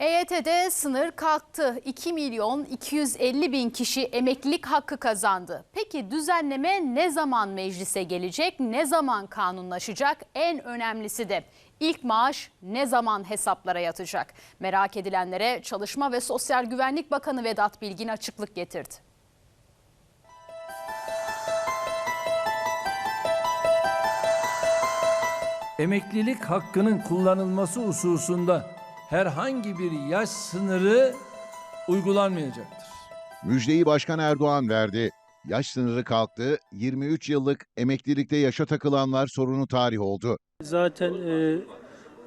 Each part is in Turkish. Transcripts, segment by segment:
EYT'de sınır kalktı. 2 milyon 250 bin kişi emeklilik hakkı kazandı. Peki düzenleme ne zaman meclise gelecek, ne zaman kanunlaşacak? En önemlisi de ilk maaş ne zaman hesaplara yatacak? Merak edilenlere Çalışma ve Sosyal Güvenlik Bakanı Vedat Bilgin açıklık getirdi. emeklilik hakkının kullanılması hususunda herhangi bir yaş sınırı uygulanmayacaktır. Müjdeyi Başkan Erdoğan verdi. Yaş sınırı kalktı, 23 yıllık emeklilikte yaşa takılanlar sorunu tarih oldu. Zaten e,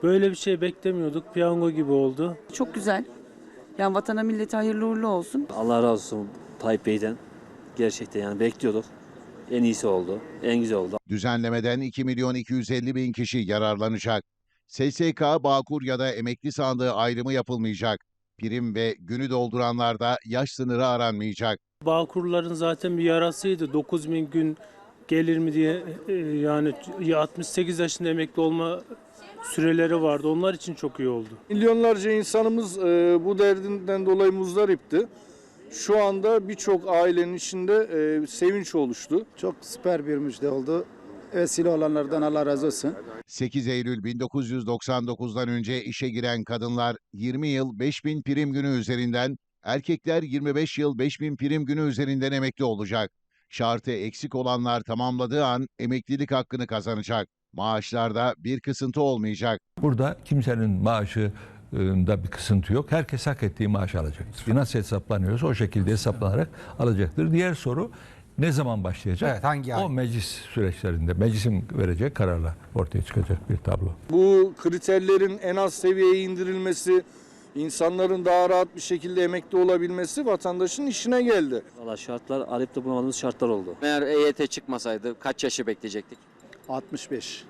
böyle bir şey beklemiyorduk. Piyango gibi oldu. Çok güzel. Yani vatana millete hayırlı uğurlu olsun. Allah razı olsun Tayyip Bey'den. Gerçekten yani bekliyorduk. En iyisi oldu. En güzel oldu. Düzenlemeden 2 milyon 250 bin kişi yararlanacak. SSK, Bağkur ya da emekli sandığı ayrımı yapılmayacak. Prim ve günü dolduranlarda yaş sınırı aranmayacak. Bağkurların zaten bir yarasıydı. 9000 gün gelir mi diye e, yani 68 yaşında emekli olma süreleri vardı. Onlar için çok iyi oldu. Milyonlarca insanımız e, bu derdinden dolayı muzdaripti. Şu anda birçok ailenin içinde e, sevinç oluştu. Çok süper bir müjde oldu. Vesile olanlardan Allah razı olsun. 8 Eylül 1999'dan önce işe giren kadınlar 20 yıl 5000 prim günü üzerinden, erkekler 25 yıl 5000 prim günü üzerinden emekli olacak. Şartı eksik olanlar tamamladığı an emeklilik hakkını kazanacak. Maaşlarda bir kısıntı olmayacak. Burada kimsenin maaşı e, da bir kısıntı yok. Herkes hak ettiği maaş alacaktır. Nasıl hesaplanıyorsa o şekilde hesaplanarak alacaktır. Diğer soru ne zaman başlayacak? Evet, hangi ay? O meclis süreçlerinde, meclisin vereceği kararla ortaya çıkacak bir tablo. Bu kriterlerin en az seviyeye indirilmesi, insanların daha rahat bir şekilde emekli olabilmesi vatandaşın işine geldi. Valla şartlar arayıp da bulamadığımız şartlar oldu. Eğer EYT çıkmasaydı kaç yaşı bekleyecektik? 65.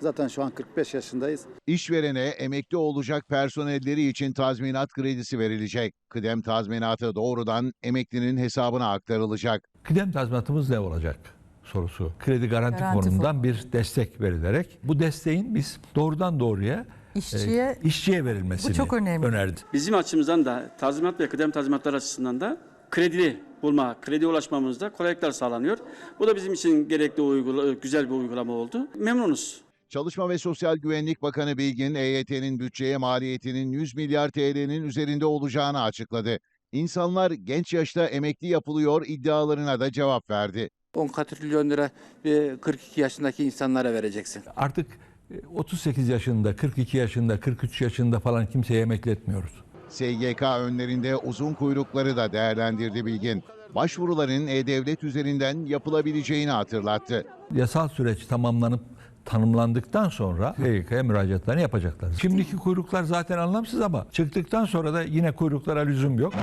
Zaten şu an 45 yaşındayız. İşverene emekli olacak personelleri için tazminat kredisi verilecek. Kıdem tazminatı doğrudan emeklinin hesabına aktarılacak. Kıdem tazminatımız ne olacak sorusu. Kredi garanti, Garanti fonundan bir destek verilerek bu desteğin biz doğrudan doğruya İşçiye e, işçiye verilmesini Bu çok önemli. önerdi. Bizim açımızdan da tazminat ve kıdem tazminatları açısından da kredi bulma, kredi ulaşmamızda kolaylıklar sağlanıyor. Bu da bizim için gerekli uygula, güzel bir uygulama oldu. Memnunuz. Çalışma ve Sosyal Güvenlik Bakanı Bilgin, EYT'nin bütçeye maliyetinin 100 milyar TL'nin üzerinde olacağını açıkladı. İnsanlar genç yaşta emekli yapılıyor iddialarına da cevap verdi. 10 katrilyon lira bir 42 yaşındaki insanlara vereceksin. Artık e, 38 yaşında, 42 yaşında, 43 yaşında falan kimseye emekli etmiyoruz. SGK önlerinde uzun kuyrukları da değerlendirdi Bilgin. Başvuruların E-Devlet üzerinden yapılabileceğini hatırlattı. Yasal süreç tamamlanıp tanımlandıktan sonra HYK'ya müracaatlarını yapacaklar. Şimdiki kuyruklar zaten anlamsız ama çıktıktan sonra da yine kuyruklara lüzum yok.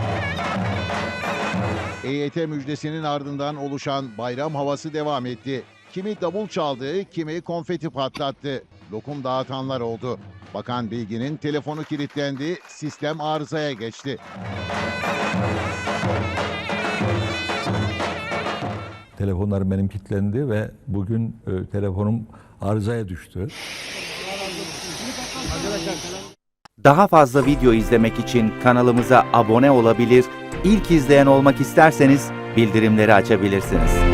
EYT müjdesinin ardından oluşan bayram havası devam etti. Kimi davul çaldı, kimi konfeti patlattı. Lokum dağıtanlar oldu. Bakan Bilgin'in telefonu kilitlendi, sistem arızaya geçti. Telefonlarım benim kilitlendi ve bugün e, telefonum arızaya düştü. Daha fazla video izlemek için kanalımıza abone olabilir, ilk izleyen olmak isterseniz bildirimleri açabilirsiniz.